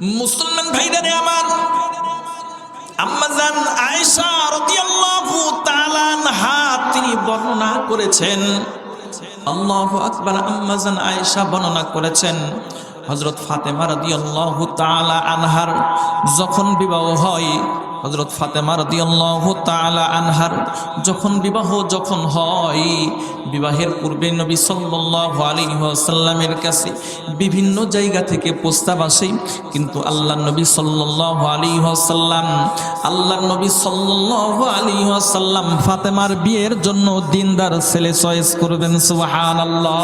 মুসলমান ভাইদারে আমার আম্মাজান আয়েশা রাদিয়াল্লাহু তাআলা আনহা, তিনি বর্ণনা করেছেন। আল্লাহু আকবার আম্মাজান আয়েশা বর্ণনা করেছেন। হযরত ফাতেমা রাদিয়াল্লাহু তাআলা আনহার, যখন বিবাহ হয় হযরত ফাতেমা রাদিয়াল্লাহু তাআলা আনহার যখন বিবাহ যখন হয়, বিবাহের পূর্বে নবী সাল্লাল্লাহু আলাইহি ওয়াসাল্লামের কাছে বিভিন্ন জায়গা থেকে প্রস্তাব আসে, কিন্তু আল্লাহ নবী সাল্লাল্লাহু আলাইহি ওয়াসাল্লাম আল্লাহ নবী সাল্লাল্লাহু আলাইহি ওয়াসাল্লাম ফাতেমার বিয়ের জন্য দিনদার ছেলে চয়েস করবেন, সুবহানাল্লাহ।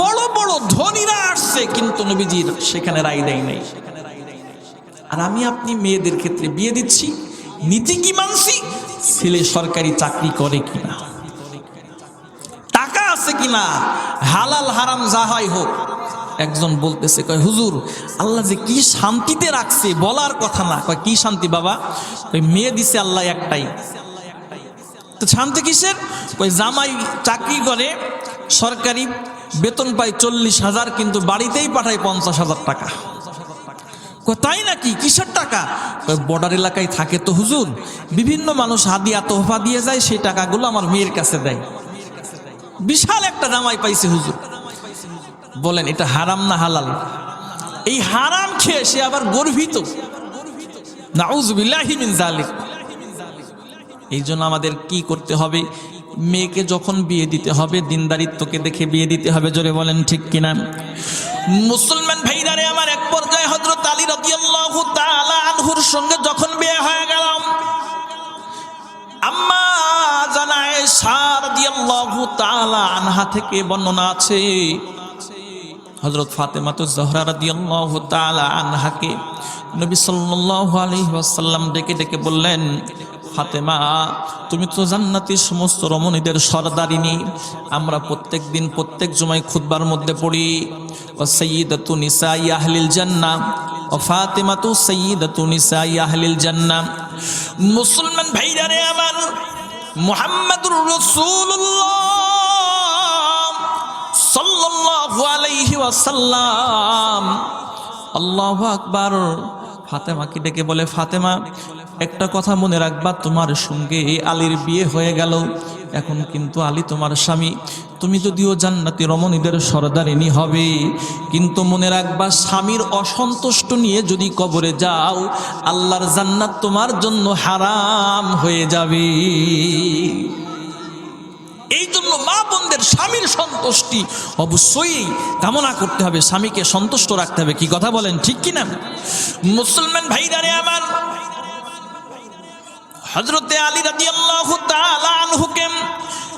বড় বড় ধনীরা আসছে, কিন্তু নবীজির সেখানে রায় দেয় নাই। আর আমি আপনি মেয়েদের ক্ষেত্রে বিয়ে দিচ্ছি। নীতি কি মানছি? ছেলে সরকারি চাকরি করে কিনা? টাকা আছে কিনা? হালাল, হারাম, যা হয় হোক। একজন বলতেছে, কয়, হুজুর, আল্লাহ যে কি শান্তিতে রাখছে, বলার কথা না। কয়, কি শান্তি বাবা? কয়, মেয়ে দিছে আল্লাহ একটাই। তো শান্তি কিসের? ওই জামাই চাকরি করে, সরকারি বেতন পায় চল্লিশ হাজার, কিন্তু বাড়িতেই পাঠায় পঞ্চাশ হাজার টাকা। তাই নাকি? কিসের টাকা? বর্ডার এলাকায় থাকে তো হুজুর। বিভিন্ন মানুষ হাদিয়া তোহফা দিয়ে যায়, সেই টাকাগুলো আমার মেয়ের কাছে দেয়। বিশাল একটা জামাই পাইছে হুজুর। বলেন, এটা হারাম না হালাল? এই হারাম খেয়ে সে আবার গর্বিত। এই জন্য আমাদের কি করতে হবে? মেয়েকে যখন বিয়ে দিতে হবে, দিনদারিত্বকে দেখে বিয়ে দিতে হবে, জোরে বলেন ঠিক কিনা? মুসলমান ভাইরারে আমার এক পর্যায়ে হযরত আলী রাদিয়াল্লাহু আনহুর সঙ্গে যখন বিয়ে হয়ে গেল আম্মা জানায় আনহা থেকে বর্ণনা আছে, হযরত ফাতেমা তো ডেকে ডেকে বললেন, ফাতেমা, তুমি তো জান্নাতের সমস্ত রমণীদের সরদারিনী, আমরা প্রত্যেক দিন প্রত্যেক জমায় খুতবার মধ্যে পড়ি ও সৈয়দাতু নিসাই আহলিল জান্নাহ ও ফাতেমাতু সৈয়দাতু নিসাই আহলিল জান্নাহ। মুসলমান ভাইরারে আমার মুহাম্মাদুর রাসূলুল্লাহ সাল্লাল্লাহু আলাইহি ওয়াসাল্লাম। আল্লাহু আকবার। ফাতেমাকে ডেকে বলে, ফাতেমা, একটা কথা মনে রাখবা, তোমার সঙ্গে আলীর বিয়ে হয়ে গেল। এখন কিন্তু আলী তোমার স্বামী। তুমি যদিও জান্নাতি রমণীদের সরদারিনী হবে, কিন্তু মনে রাখবা স্বামীর অসন্তুষ্ট নিয়ে যদি কবরে যাও, আল্লাহর জান্নাত তোমার জন্য হারাম হয়ে যাবে। এই জন্য মা বোনদের স্বামীর সন্তুষ্টি অবশ্যই কামনা করতে হবে, স্বামীকে সন্তুষ্ট রাখতে হবে। কি কথা বলেন, ঠিক কি না মুসলমান ভাইদারে আমার হজরতে আলী আনহুকে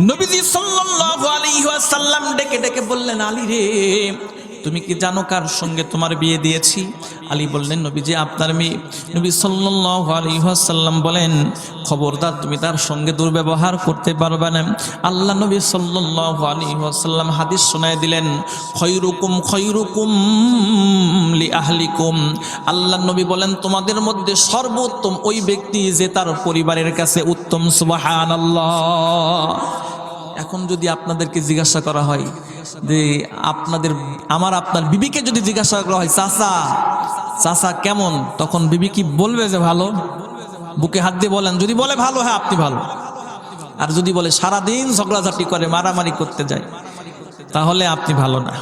নবীজি সাল্লাল্লাহু আলাইহি ওয়াসাল্লাম ডেকে ডেকে বললেন আলী রে তুমি কি জানো কার সঙ্গে তোমার বিয়ে দিয়েছি? আলী বললেন, নবীজি, আপনার মেয়ে। নবী সাল্লাল্লাহু আলাইহি ওয়াসাল্লাম বলেন, খবরদার, তুমি তার সঙ্গে দুর্ব্যবহার করতে পারবে না। আল্লাহ নবী সাল্লাল্লাহু আলাইহি ওয়াসাল্লাম হাদিস শোনায় দিলেন খয়রুকুম খয়রুকুম লি আহলিকুম। আল্লাহ নবী বলেন, তোমাদের মধ্যে সর্বোত্তম ওই ব্যক্তি যে তার পরিবারের কাছে উত্তম, সুবহানাল্লাহ। এখন যদি আপনাদেরকে জিজ্ঞাসা করা হয় যে আপনাদের, আমার আপনার বিবিকে যদি জিজ্ঞাসা করা হয়, চাচা চাচা কেমন? তখন বিবি কি বলবে যে ভালো? বুকে হাত দিয়ে বলেন, যদি বলে ভালো হ্যাঁ আপনি ভালো। আর যদি বলে, সারাদিন ঝগড়াঝাটি করে, মারামারি করতে যায়, তাহলে আপনি ভালো না।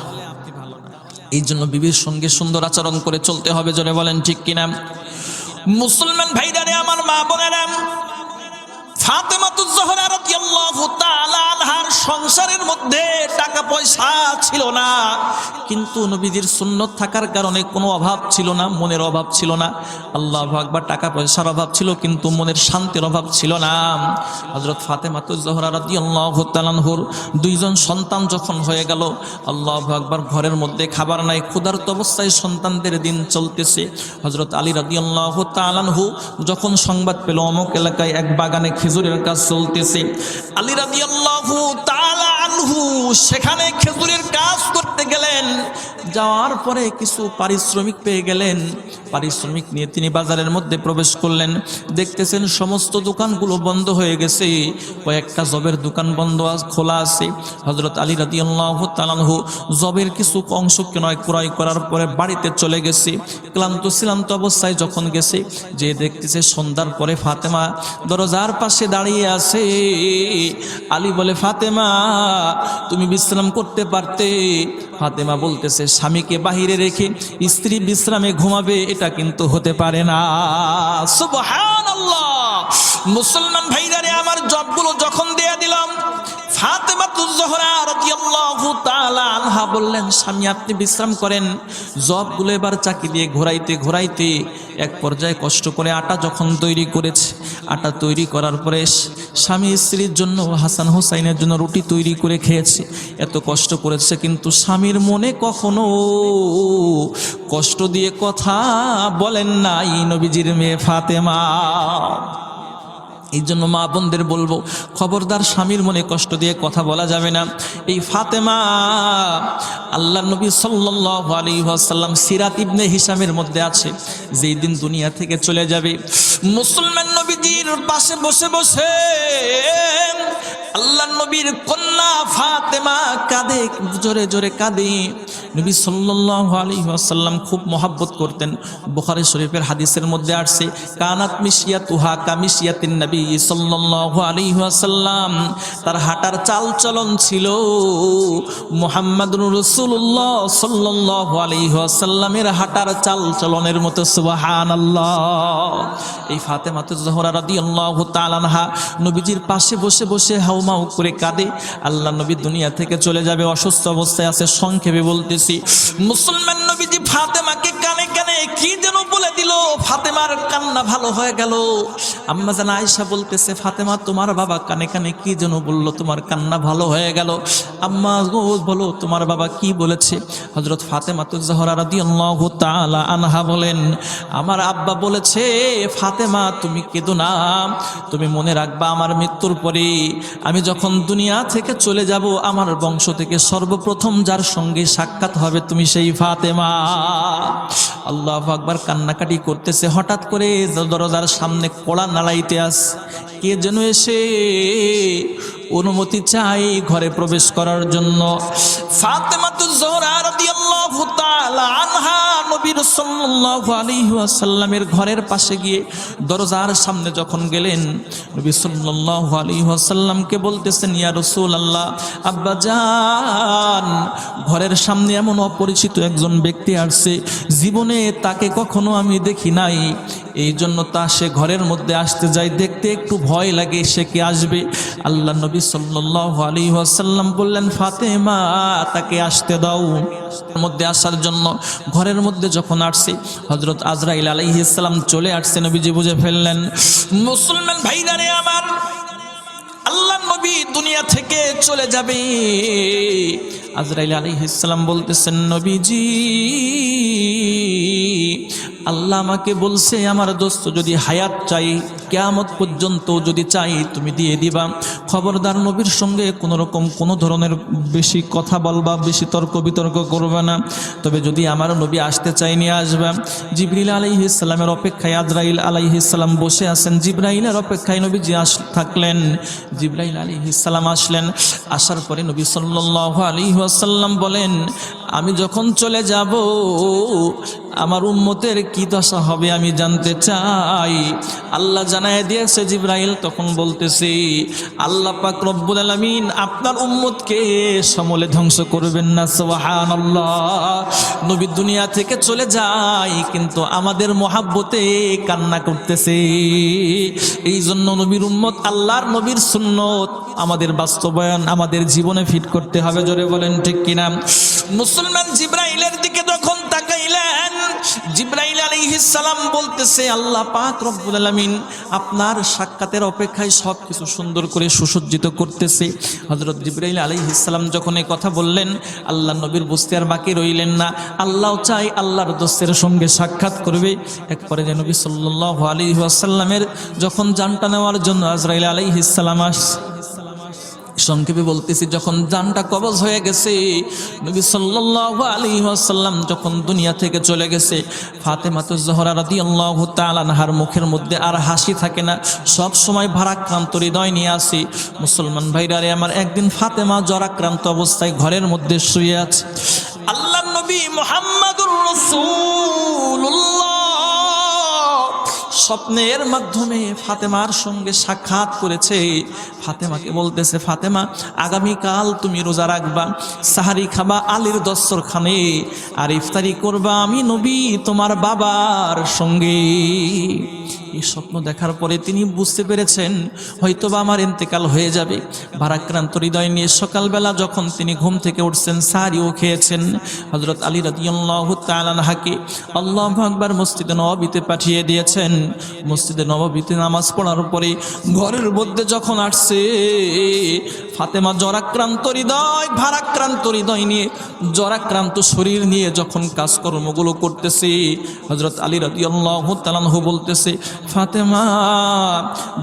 এই জন্য বিবির সঙ্গে সুন্দর আচরণ করে চলতে হবে জনে বলেন, ঠিক কিনা? মুসলমান ভাইদারে আমার মা বোনেরা ফাতেমাতুজ জোহরা রাদিয়াল্লাহু তাআলা আনহার সংসারের মধ্যে টাকা পয়সা ছিল না। কিন্তু নবীদের সুন্নত থাকার কারণে কোনো অভাব ছিল না, মনের অভাব ছিল না। আল্লাহু আকবার টাকা পয়সার অভাব ছিল, কিন্তু মনের শান্তির অভাব ছিল না। হযরত ফাতেমাতুজ জোহরা রাদিয়াল্লাহু তাআলা দুইজন সন্তান যখন হয়ে গেল, আল্লাহু আকবার ঘরের মধ্যে খাবার নাই, ক্ষুধার্ত অবস্থায় সন্তানদের দিন চলতেছে। হযরত আলী রাদিয়াল্লাহু তাআলা আনহু যখন সংবাদ পেল, অমুক এলাকায় এক বাগানে খেজুরের কাজ চলতেছে। আলী তাআলা সেখানে খেজুরের কাজ করতে গেলেন। যাওয়ার পরে কিছু পারিশ্রমিক পেয়ে গেলেন। পারিশ্রমিক নিয়ে তিনি বাজারের মধ্যে প্রবেশ করলেন। দেখতেছেন সমস্ত দোকানগুলো বন্ধ হয়ে গেছে। কয়েকটা জবের দোকান বন্ধ খোলা আছে। হজরত আলী রাদি আল্লাহ তালানহু জবের কিছু অংশ ক্রয় ক্রয় করার পরে বাড়িতে চলে গেছে। ক্লান্ত শ্রান্ত অবস্থায় যখন গেছে, যে দেখতেছে সন্ধ্যার পরে ফাতেমা দরজার পাশে দাঁড়িয়ে আছে। আলী বলে, ফাতেমা, তুমি বিশ্রাম করতে পারতে? ফাতেমা বলতেছে, স্বামীকে বাহিরে রেখে স্ত্রী বিশ্রামে ঘুমাবে, এটা কিন্তু হতে পারে না। সুবহানাল্লাহ। মুসলমান ভাইদারে আমার জবগুলো যখন দেয়া দিলাম রাদিয়াল্লাহু তাআলা বললেন, স্বামী, আপনি বিশ্রাম করেন। জবগুলো এবার চাকি দিয়ে ঘোরাইতে ঘোরাইতে এক পর্যায়ে কষ্ট করে আটা যখন তৈরি করেছে, আটা তৈরি করার পরে স্বামী স্ত্রীর জন্য, হাসান হোসাইনের জন্য রুটি তৈরি করে খেয়েছে। এত কষ্ট করেছে কিন্তু স্বামীর মনে কখনো কষ্ট দিয়ে কথা বলেন নাই নবীজির মেয়ে ফাতেমা। এই জন্য মা বোনদের বলব, খবরদার স্বামীর মনে কষ্ট দিয়ে কথা বলা যাবে না। এই ফাতেমা আল্লাহ নবী সাল্লাল্লাহু আলাইহি ওয়াসাল্লাম সিরাত ইবনে হিসামের মধ্যে আছে, যেই দিন দুনিয়া থেকে চলে যাবে। মুসলমান নবীজির পাশে বসে বসে আল্লাহ নবীর কন্যা ফাতেমা কাঁদে, জোরে জোরে কাঁদে। নবী সাল্লাল্লাহু আলাইহি ওয়াসাল্লাম খুব মহাব্বত করতেন। বুখারী শরীফের হাদিসের মধ্যে আসছে, কানাত মিশিয়াতুহা কামিশিয়াতিন নবী সাল্লাল্লাহু আলাইহি ওয়াসাল্লাম, তার হাঁটার চাল চলন ছিল মোহাম্মদ রাসূলুল্লাহ সাল্লাল্লাহু আলাইহি ওয়াসাল্লামের হাঁটার চাল চলনের মতো, সুবহানাল্লাহ। এই ফাতেমাতু জোহরা রাদিয়াল্লাহু তাআলা আনহা নবীজির পাশে বসে বসে হাউমাউ করে কাঁদে। আল্লাহ নবী দুনিয়া থেকে চলে যাবে, অসুস্থ অবস্থায় আছে, সংক্ষেপে বলতেছি মুসলমান নবীজি ফাতেমাকে কানে কানে কি যেন ফাতেমার কান্না ভালো হয়ে গেল। আম্মা জান আয়েশা বলতেছে, ফাতেমা, তোমার বাবা কানে কানে কি যেন বলল? তোমার কান্না ভালো হয়ে গেল। আম্মা বলো, তোমার বাবা কি বলেছে? হজরত ফাতেমা তো জহরা রাদিয়াল্লাহু তাআলা আনহা বলেন, আমার আব্বা বলেছে, ফাতেমা, তুমি কেঁদো না। তুমি মনে রাখবা আমার মৃত্যুর পরে আমি যখন দুনিয়া থেকে চলে যাব, আমার বংশ থেকে সর্বপ্রথম যার সঙ্গে সাক্ষাৎ হবে তুমি সেই ফাতেমা। আল্লাহ আকবার কান্নাকাটি করতেছে হঠাৎ করে দরজার সামনে কড়া নালাইতে আস। কে যেন এসে অনুমতি চাই ঘরে প্রবেশ করার জন্য। আলাইহি ঘরের পাশে গিয়ে দরজার সামনে যখন গেলেন, নবী সাল্লাল্লাহু আলাইহি ওয়াসাল্লামকে বলতেছেন, ইয়া রাসূলুল্লাহ, আব্বা জান, ঘরের সামনে এমন অপরিচিত একজন ব্যক্তি আসছে, জীবনে তাকে কখনো আমি দেখি নাই। এই জন্য তা সে ঘরের মধ্যে আসতে যায়, দেখতে একটু ভয় লাগে, সে কি আসবে? আল্লাহ নবী সাল্লাল্লাহু আলাইহি ওয়াসাল্লাম বললেন, ফাতেমা, তাকে আসতে দাও। মধ্যে আসার জন্য, ঘরের মধ্যে যখন আসছে হজরত আজরাইল আলাইহিস সালাম চলে আসছে, নবীজি বুঝে ফেললেন, মুসলমান ভাইরা রে আমার, আল্লাহ নবী দুনিয়া থেকে চলে যাবে। আজরাইল আলাইহিস সালাম বলতেছেন, নবীজি আল্লাহ আমাকে বলছে, আমার দোস্ত, যদি হায়াত চাই, কেয়ামত পর্যন্ত যদি চাই, তুমি দিয়ে দিবা। খবরদার নবীর সঙ্গে কোনো রকম কোনো ধরনের বেশি কথা বলবা, বেশি তর্ক বিতর্ক করবে না। তবে যদি আমার নবী আসতে চাই নিয়ে আসবা। জিবরিল আলাইহিসাল্লামের অপেক্ষায়, আজরাইল আলাইহিসাল্লাম বসে আছেন। জিব্রাইলের অপেক্ষায় নবীজি আস, থাকলেন। জিব্রাইল আলাইহিসাল্লাম আসলেন। আসার পরে নবী সাল্লাল্লাহু আলাইহি ওয়াসাল্লাম বলেন, আমি যখন চলে যাব আমার উম্মতের কি দশা হবে আমি জানতে চাই। আল্লাহ জানায় দিয়েছে জিব্রাইল, তখন বলতেছি, আল্লাহ পাক রব্বুল আলামিন আপনার উম্মতকে সমলে ধ্বংস করবেন না, সুবহানাল্লাহ। নবী দুনিয়া থেকে চলে যায়, কিন্তু আমাদের মহাব্বতে কান্না করতেছে। এই জন্য নবীর উম্মত আল্লাহর নবীর সুন্নত আমাদের বাস্তবায়ন, আমাদের জীবনে ফিট করতে হবে। জোরে বলেন ঠিক কিনা? মুসলমান জিব্রাইলের জিব্রাইল সালাম বলতেছে, আল্লাহ পাক রব্বুল আলামিন আপনার সাক্ষাতের অপেক্ষায় সব কিছু সুন্দর করে সুসজ্জিত করতেছে। হযরত জিব্রাইল সালাম যখন এই কথা বললেন, আল্লাহ নবীর বুঝতে আর বাকি রইলেন না। আল্লাহ চাই আল্লাহর দোস্তের সঙ্গে সাক্ষাৎ করবে। একপরে যে নবী সাল্লাল্লাহু আলাইহি ওয়াসাল্লামের যখন জানটা নেওয়ার জন্য আজরাইল আলাইহিস সালাম আস সংক্ষেপে বলতেছি, যখন জানটা কবজ হয়ে গেছে, নবী সাল্লাল্লাহু আলাইহি ওয়াসাল্লাম যখন দুনিয়া থেকে চলে গেছে ফাতেমাতুজ জোহরা রাদিয়াল্লাহু তাআলা আনহার মুখের মধ্যে আর হাসি থাকে না। সব সময় ভারাক্রান্ত হৃদয় নিয়ে আসি। মুসলমান ভাইরা রে, আমার একদিন ফাতেমা জ্বরাক্রান্ত অবস্থায় ঘরের মধ্যে শুয়ে আছে। আল্লাহ নবী মুহাম্মাদুর রাসূলুল্লাহ স্বপ্নের মাধ্যমে ফাতেমার সঙ্গে সাক্ষাৎ করেছে। ফাতেমাকে বলতেছে, ফাতেমা, আগামীকাল তুমি রোজা রাখবা, সাহারি খাবা, আলীর দস্তরখানে, আর ইফতারি করবা আমি নবী তোমার বাবার সঙ্গে। এই স্বপ্ন দেখার পরে তিনি বুঝতে পেরেছেন, হয়তোবা আমার ইন্তেকাল হয়ে যাবে। ভারাক্রান্ত হৃদয় নিয়ে সকালবেলা যখন তিনি ঘুম থেকে উঠছেন, সারিও খেয়েছেন। হজরত আলী রাদিয়াল্লাহু তাআলাকে আল্লাহ আকবার মসজিদে নববীতে পাঠিয়ে দিয়েছেন। মসজিদে নববীতে নামাজ পড়ার পরে ঘরের মধ্যে যখন আসছে, ফাতেমা জরাক্রান্ত হৃদয়, ভারাক্রান্ত হৃদয় নিয়ে জরাক্রান্ত শরীর নিয়ে যখন কাজকর্মগুলো করতেছে হজরত আলী রাদিয়াল্লাহু তাআলাহু বলতেছে ফাতেমা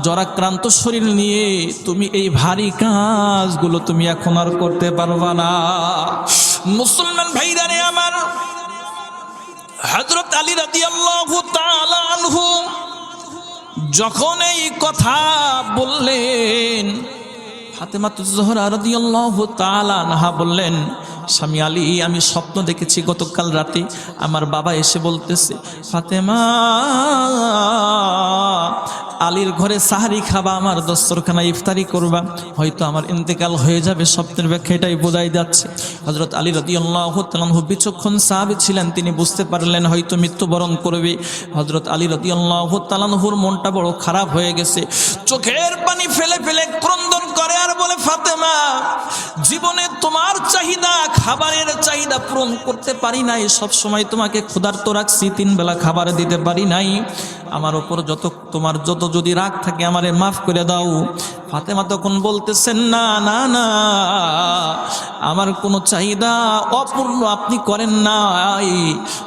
জরাক্রান্ত শরীর নিয়ে তুমি এই ভারী কাজগুলো তুমি এখন আর করতে পারবা না। মুসলমান ভাইরারে আমার হজরত আলী রাতি যখন এই কথা বললেন আনহা বললেন স্বামী আলী আমি স্বপ্ন দেখেছি গতকাল রাতে। আমার বাবা এসে বলতেছে ফাতেমা আলীর ঘরে সাহারি খাবা, আমার দস্তরখানা ইফতারি করবা, হয়তো আমার ইন্তেকাল হয়ে যাবে, স্বপ্নের ব্যাখ্যা এটাই বোঝাই যাচ্ছে। হজরত আলী রদি আল্লাহ বিচক্ষণ সাহাবি ছিলেন, তিনি বুঝতে পারলেন হয়তো মৃত্যুবরণ করবে। হজরত আলী রদি আল্লাহ তালানহুর মনটা বড় খারাপ হয়ে গেছে। চোখের পানি ফেলে ফেলে ক্রন্দন করে আর বলে, ফাতেমা, জীবনে তোমার চাহিদা, খাবারের চাহিদা পূরণ করতে পারি নাই। সব সময় তোমাকে ক্ষুধার্ত রাখছি, তিন বেলা খাবার দিতে পারি নাই। আমার ওপর যত, তোমার যত যদি রাগ থাকে আমারে মাফ করে দাও। ফাতেমা তখন বলতেছেন না না না, আমার কোনো চাহিদা অপূর্ণ আপনি করেন নাই।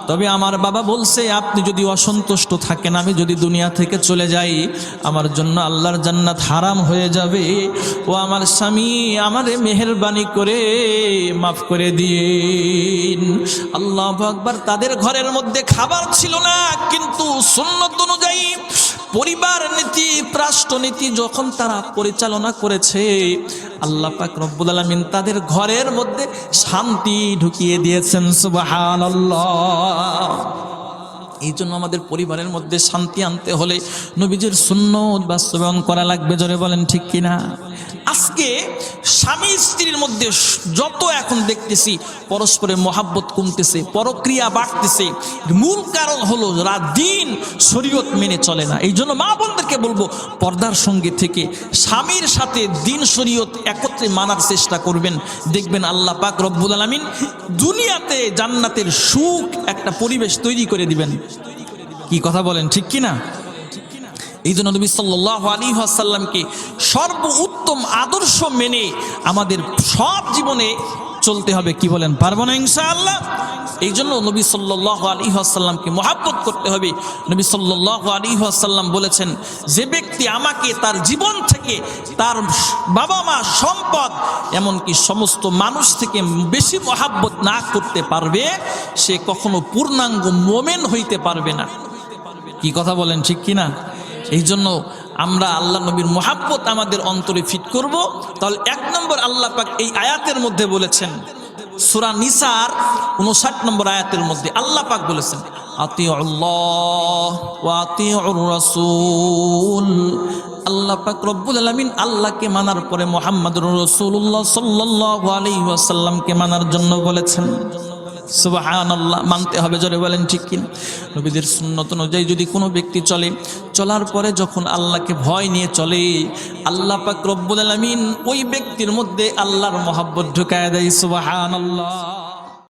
তবে আমার বাবা বলছে, আপনি যদি অসন্তুষ্ট থাকেন, আমি যদি দুনিয়া থেকে চলে যাই, আমার জন্য আল্লাহর জান্নাত হারাম হয়ে যাবে। ও আমার স্বামী, আমারে মেহেরবানি করে মাফ করে দিন। আল্লাহ আকবার, তাদের ঘরের মধ্যে খাবার ছিল না, কিন্তু সুন্নত অনুযায়ী পরিবার নীতি রাষ্ট্রনীতি যখন তারা পরিচালনা করেছে, আল্লাহ পাক রব্বুল আলামিন তাদের ঘরের মধ্যে শান্তি ঢুকিয়ে দিয়েছেন, সুবহানাল্লাহ। এই জন্য আমাদের পরিবারের মধ্যে শান্তি আনতে হলে নবীজির সুন্নত বাস্তবায়ন করা লাগবে, জোরে বলেন ঠিক কিনা? আজকে স্বামী স্ত্রীর মধ্যে যত এখন দেখতেছি, পরস্পরের মহাব্বত কমতেছে, পরক্রিয়া বাড়তেছে, মূল কারণ হলো রাত দিন শরীয়ত মেনে চলে না। এই জন্য মা বোনদেরকে বলব, পর্দার সঙ্গে থেকে স্বামীর সাথে দিন শরীয়ত একত্রে মানার চেষ্টা করবেন। দেখবেন আল্লাহ পাক রব্বুল আলমিন দুনিয়াতে জান্নাতের সুখ একটা পরিবেশ তৈরি করে দিবেন। কি কথা বলেন, ঠিক কি না এই জন্য নবী সাল্লাহ আলী আসাল্লামকে সর্ব উত্তম আদর্শ মেনে আমাদের সব জীবনে চলতে হবে, কি বলেন, পারব না ইনশাআল্লাহ? এই জন্য নবী সাল্লাহ আলী আসাল্লামকে মহাব্বত করতে হবে। নবী সাল্লাহ আলী আসাল্লাম বলেছেন, যে ব্যক্তি আমাকে তার জীবন থেকে তার বাবা মা সম্পদ এমনকি সমস্ত মানুষ থেকে বেশি মহাব্বত না করতে পারবে, সে কখনো পূর্ণাঙ্গ মোমেন হইতে পারবে না। কি কথা বলেন, ঠিক কিনা এই জন্য আমরা আল্লাহ নবীর মোহাব্বত আমাদের অন্তরে ফিট করব। তাহলে এক নম্বর আল্লাহ পাক এই আয়াতের মধ্যে বলেছেন, সুরা নিসার উনষাট নম্বর আয়াতের মধ্যে আল্লাহ পাক বলেছেন আল্লাহ পাক রব্বুল আলমিন আল্লাহকে মানার পরে মানার জন্য বলেছেন। সুবাহান মানতে হবে, জোরে বলেন ঠিক কিনা? নবীদের সুন্নত অনুযায়ী যদি কোনো ব্যক্তি চলে, চলার পরে যখন আল্লাহকে ভয় নিয়ে চলে, আল্লাহ পাক রব্বুল আলমিন ওই ব্যক্তির মধ্যে আল্লাহর মহাব্বত ঢুকায় দেয় সুবাহান আল্লাহ